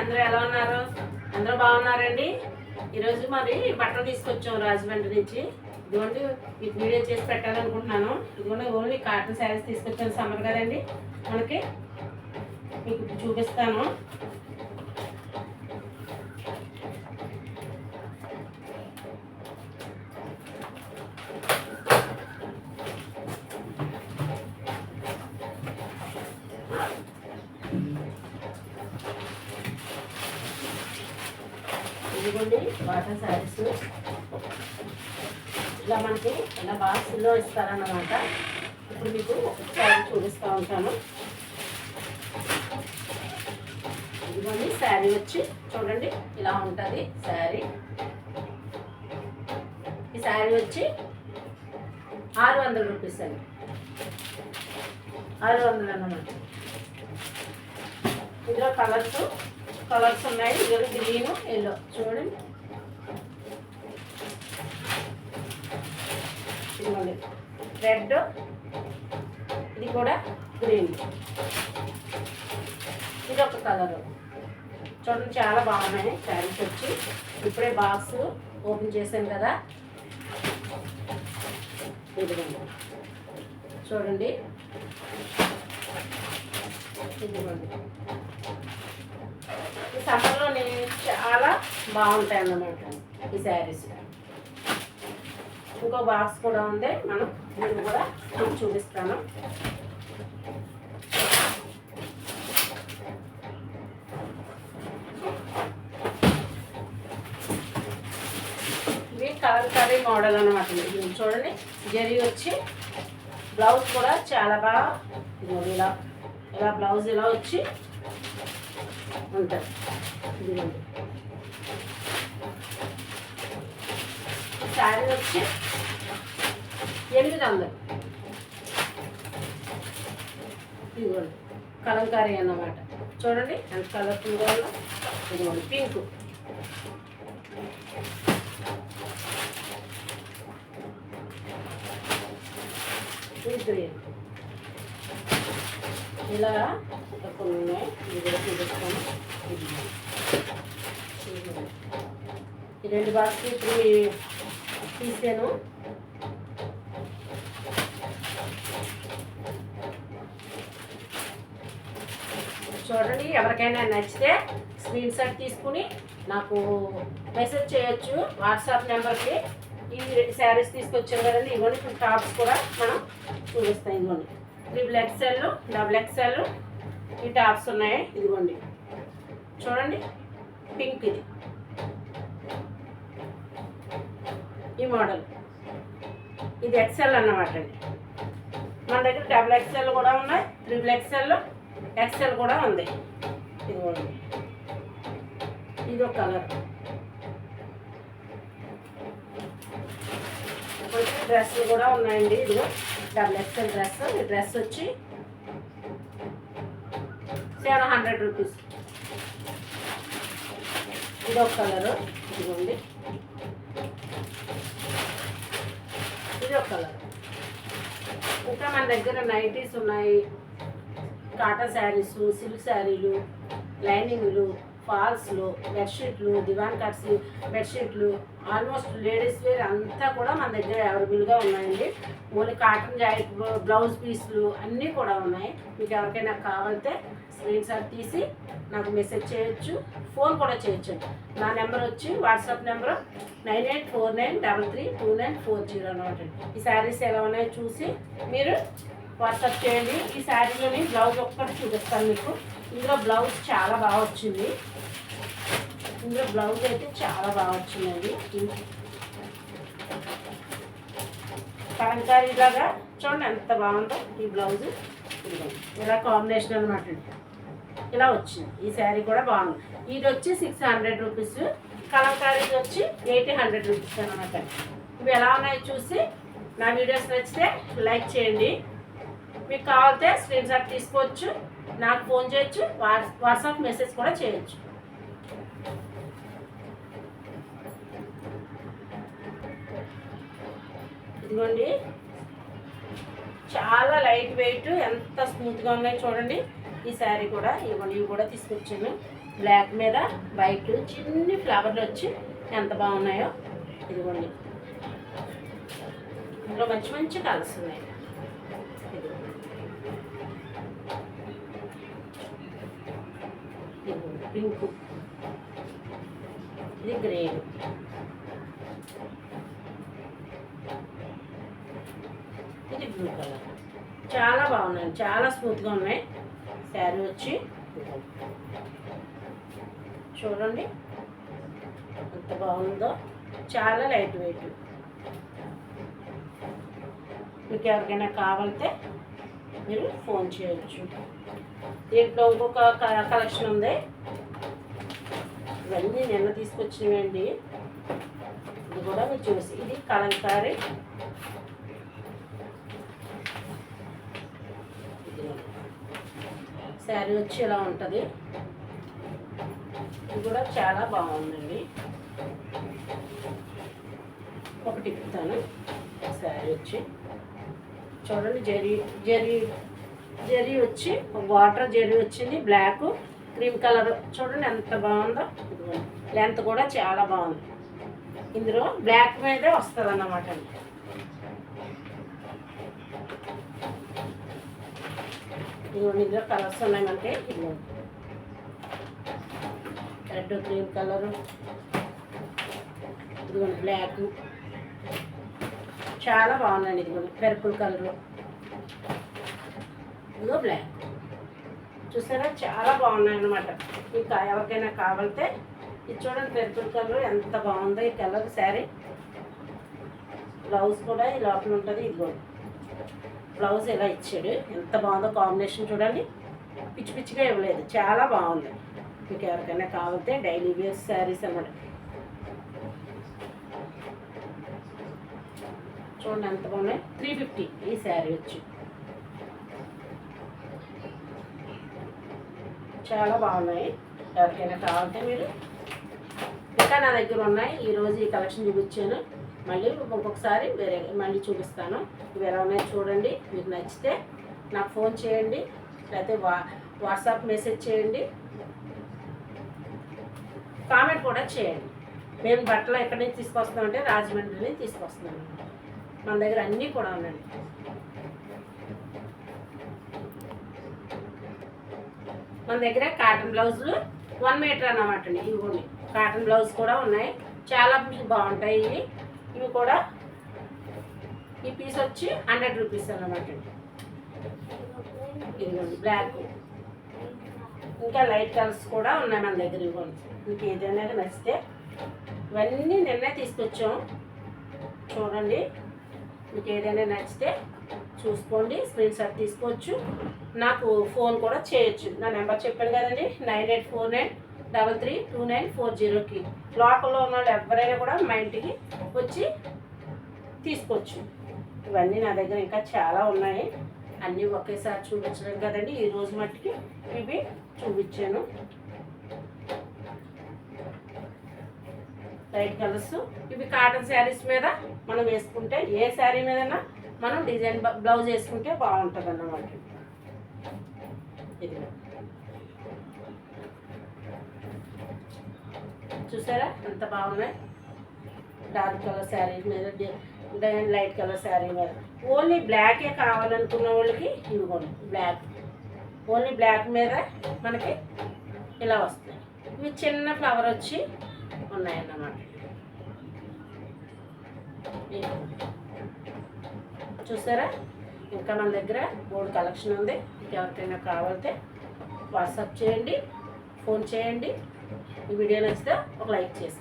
అందరూ ఎలా ఉన్నారు? అందరూ బాగున్నారండి? ఈరోజు మరి బట్టలు తీసుకొచ్చాం రాజమండ్రి నుంచి. ఇదిగోండి మీకు వీడియో చేసి పెట్టాలనుకుంటున్నాను. ఇదిగోండి ఓన్లీ కాటన్ శారీస్ తీసుకొచ్చాను సమ్మర్ కదండి. మనకి మీకు చూపిస్తాను. ఇదిగోండి వాటర్ శారీస్. ఇలా మనకి ఇలా బాక్స్లో ఇస్తారన్నమాట. ఇప్పుడు మీకు ఒకసారి చూపిస్తూ ఉంటాను. ఇదిగోండి శారీ వచ్చి చూడండి ఇలా ఉంటుంది శారీ. ఈ శారీ వచ్చి ఆరు వందల రూపీస్ అండి. ఆరు వందలు అన్నమాట. ఇందులో కలర్స్ కలర్స్ ఉన్నాయి. ఇది గ్రీన్ ఎల్లో చూడండి. ఇదిగోండి. రెడ్ ఇది కూడా గ్రీన్. ఇది ఒక కలరు. చూడండి చాలా బాగున్నాయి శారీస్ వచ్చి. ఇప్పుడే బాక్స్ ఓపెన్ చేశాను కదా. ఇదిగోండి. చూడండి. ఇదిగోండి. సమ్మర్లో నేను చాలా బాగుంటాయి అన్నమాట ఈ శారీస్ ఇంకో బాక్స్ కూడా ఉంది. మనం నేను కూడా మీకు చూపిస్తాను. ఇవి కలర్ కర్రీ మోడల్ అనమాట చూడండి. జరి వచ్చి బ్లౌజ్ కూడా చాలా బాగా ఇలా ఇలా బ్లౌజ్ ఇలా వచ్చి ఉంటుంది ఇదిగోండి శారీ వచ్చి ఎనిమిది వందలు ఇదిగోండి. కలంకారీ అన్నమాట. చూడండి ఎంత కలర్ఫుల్గా ఉందో. ఇదిగోండి పింక్. ఇది గ్రీన్. ఇలా ఇంకా కొన్ని ఉన్నాయి ఇది కూడా చూపిస్తాను ఈ రెండు బాక్స్ ఇప్పుడు మీ- తీసాను. చూడండి ఎవరికైనా నచ్చితే స్క్రీన్ షాట్ తీసుకుని నాకు మెసేజ్ చేయొచ్చు వాట్సాప్ నెంబర్కి. ఈ శారీస్ తీసుకొచ్చాం కదండి ఇవన్నీ టాప్స్ కూడా మనం చూపిస్తాం ఇవన్నీ ట్రిపుల్ ఎక్స్ఎల్ డబుల్ ఎక్స్ఎల్ ఈ టాప్స్ ఉన్నాయి ఇదిగోండి. చూడండి పింక్ ఇది. ఈ మోడల్ ఇది ఎక్సెల్ అన్నమాట అండి. మన దగ్గర డబుల్ ఎక్సెల్ కూడా ఉన్నాయి త్రిబుల్ ఎక్సెల్ ఎక్సెల్ కూడా ఉంది. ఇదిగోండి. ఇది ఒక కలర్ డ్రెస్సులు కూడా ఉన్నాయండి ఇదిగో. డబుల్ ఎక్స్ఎల్ డ్రెస్ ఈ డ్రెస్ వచ్చి సెవెన్ హండ్రెడ్ రూపీస్ ఇది ఒక కలరు ఇదిగోండి. ఇది ఒక కలర్ ఇంకా మన దగ్గర నైటీస్ ఉన్నాయి. కాటన్ శారీస్ సిల్క్ శారీలు లైనింగ్లు ఫాల్స్లు బెడ్షీట్లు దివాన్ కట్స్ బెడ్షీట్లు ఆల్మోస్ట్ లేడీస్ వేర్ అంతా కూడా మన దగ్గర అవైలబుల్గా ఉన్నాయండి. ఓన్లీ కాటన్ జాకెట్ బ్లౌజ్ పీస్లు అన్నీ కూడా ఉన్నాయి. మీకు ఎవరికైనా కావాలంటే స్క్రీన్ షాట్ తీసి నాకు మెసేజ్ చేయొచ్చు ఫోన్ కూడా చేయొచ్చు. నా నెంబర్ వచ్చి WhatsApp number nine eight four nine double three two nine four zero అనమాట ఈ శారీస్ ఎలా ఉన్నాయో చూసి మీరు వాట్సాప్ చేయండి. ఈ శారీలోని బ్లౌజ్ ఒక్కటి చూపిస్తాను మీకు. ఇందులో బ్లౌజ్ చాలా బాగా వచ్చింది. ఇందులో బ్లౌజ్ అయితే చాలా బాగా వచ్చిందండి. కలంకారీ లాగా చూడండి ఎంత బాగుందో ఈ బ్లౌజ్. ఇలా కాంబినేషన్ అనమాట ఇలా వచ్చింది. ఈ శారీ కూడా బాగుంది. ఇది వచ్చి సిక్స్ హండ్రెడ్ రూపీస్ కలంకారీ వచ్చి ఎయిటీ హండ్రెడ్ రూపీస్ అనమాట ఇవి ఎలా ఉన్నాయో చూసి నా వీడియోస్ నచ్చితే లైక్ చేయండి. మీకు కావాలితే స్క్రీన్ షాట్ తీసుకోవచ్చు నాకు ఫోన్ చేయొచ్చు వాట్సాప్ మెసేజ్ కూడా చేయొచ్చు. ఇదిగోండి. చాలా లైట్ వెయిట్ ఎంత స్మూత్గా ఉన్నాయి చూడండి. ఈ శారీ కూడా ఇవ్వండి ఇవి కూడా తీసుకొచ్చాను. బ్లాక్ మీద వైట్ చిన్ని ఫ్లవర్లు వచ్చి ఎంత బాగున్నాయో ఇదిగోండి. ఇందులో మంచి మంచి కలర్స్ ఉన్నాయి ఇదిగో. ఇదిగోండి పింక్. ఇది గ్రీన్. ఇది బ్లూ కలర్. చాలా బాగున్నాయి. చాలా స్మూత్గా ఉన్నాయి. శారీ వచ్చి చూడండి. ఎంత బాగుందో. చాలా లైట్ వెయిట్. మీకు ఎవరికైనా కావాలంటే మీరు ఫోన్ చేయొచ్చు. దీంట్లో ఇంకొక కలెక్షన్ ఉంది. ఇవన్నీ నిన్న తీసుకొచ్చినవండి. ఇది కూడా మీరు చూసి ఇది కలంకారీ. శారీ వచ్చి ఇలా ఉంటుంది. ఇది కూడా చాలా బాగుందండి. ఒకటి ఇప్పుతాను శారీ వచ్చి. చూడండి జరీ జరీ జరీ వచ్చి వాటర్ జరీ వచ్చింది బ్లాక్. క్రీమ్ కలర్ చూడండి ఎంత బాగుందో. లెంత్ కూడా చాలా బాగుంది. ఇందులో బ్లాక్ మీదే వస్తుంది అన్నమాట ఇదిగోండి ఇందులో కలర్స్ ఉన్నాయంటే ఇదిగోండి రెడ్ క్రీమ్ కలరు. ఇదిగోండి బ్లాక్. చాలా బాగున్నాయండి ఇదిగోండి పర్పుల్ కలరు. ఇదిగో బ్లాక్. చూసారా? చాలా బాగున్నాయి అన్నమాట ఇంకా ఎవరికైనా కావాలంటే ఇది చూడండి పర్పుల్ కలర్ ఎంత బాగుందో. ఈ కలర్ శారీ. బ్లౌజ్ కూడా ఈ లోపల ఉంటుంది ఇదిగో. బ్లౌజ్ ఇలా ఇచ్చాడు. ఎంత బాగుందో కాంబినేషన్ చూడండి. పిచ్చి పిచ్చిగా ఇవ్వలేదు. చాలా బాగుంది. మీకు ఎవరికైనా కావాలంటే డైలీ వేర్ శారీస్ అన్నమాట. చూడండి ఎంత బాగున్నాయి. త్రీ ఫిఫ్టీ ఈ శారీ వచ్చి. చాలా బాగున్నాయి. ఎవరికైనా కావాలంటే మీరు ఇంకా నా దగ్గర ఉన్నాయి. ఈరోజు ఈ కలెక్షన్ చూపించాను. మళ్ళీ ఇంకొకసారి వేరే మళ్ళీ చూపిస్తాను. ఇవి ఎలా ఉన్నాయో చూడండి. మీకు నచ్చితే నాకు ఫోన్ చేయండి. లేకపోతే వా వాట్సాప్ మెసేజ్ చేయండి. కామెంట్ కూడా చేయండి. మేము బట్టలు ఎక్కడి నుంచి తీసుకొస్తామంటే రాజమండ్రి నుంచి తీసుకొస్తున్నాను మన దగ్గర అన్నీ కూడా ఉన్నాయండి మన దగ్గర కాటన్ బ్లౌజులు వన్ మీటర్ అన్నమాట అండి. ఇవి కాటన్ బ్లౌజ్ కూడా ఉన్నాయి. చాలా బాగుంటాయి ఇవి. ఇవి కూడా ఈ పీస్ వచ్చి హండ్రెడ్ రూపీస్ అన్నమాట అండి. ఇదిగోండి బ్లాక్ ఇంకా లైట్ కలర్స్ కూడా ఉన్నాయి మన దగ్గర ఇవ్వండి. మీకు ఏదైనా నచ్చితే ఇవన్నీ నిన్నే తీసుకొచ్చాం. చూడండి. మీకు ఏదైనా నచ్చితే చూసుకోండి స్క్రీన్ షాట్ తీసుకోవచ్చు. నాకు ఫోన్ కూడా చేయొచ్చు. నా నెంబర్ చెప్పాను కదండి nine eight four nine double three two nine four జీరోకి లోకల్లో ఉన్న వాళ్ళు ఎవరైనా కూడా మా ఇంటికి వచ్చి తీసుకోవచ్చు. ఇవన్నీ నా దగ్గర ఇంకా చాలా ఉన్నాయి. అన్నీ ఒకేసారి చూపించడం కదండి. ఈ రోజు మట్టికి ఇవి చూపించాను. లైట్ కలర్స్ ఇవి కాటన్ శారీస్ మీద మనం వేసుకుంటే ఏ శారీ మీదైనా మనం డిజైన్ బ్లౌజ్ వేసుకుంటే బాగుంటుంది అన్నమాట ఇది. చూసారా? ఎంత బాగున్నాయి? డార్క్ కలర్ శారీ మీద లైట్ కలర్ శారీ మీద. ఓన్లీ బ్లాకే కావాలనుకున్న వాళ్ళకి ఇవ్వండి. బ్లాక్. ఓన్లీ బ్లాక్ మీద మనకి ఇలా వస్తాయి. ఇవి చిన్న ఫ్లవర్ వచ్చి ఉన్నాయన్నమాట. చూసారా? ఇంకా మన దగ్గర మూడు కలెక్షన్ ఉంది. ఎవరికైనా కావాలంటే వాట్సాప్ చేయండి ఫోన్ చేయండి. ఈ వీడియో నచ్చితే ఒక లైక్ చేసి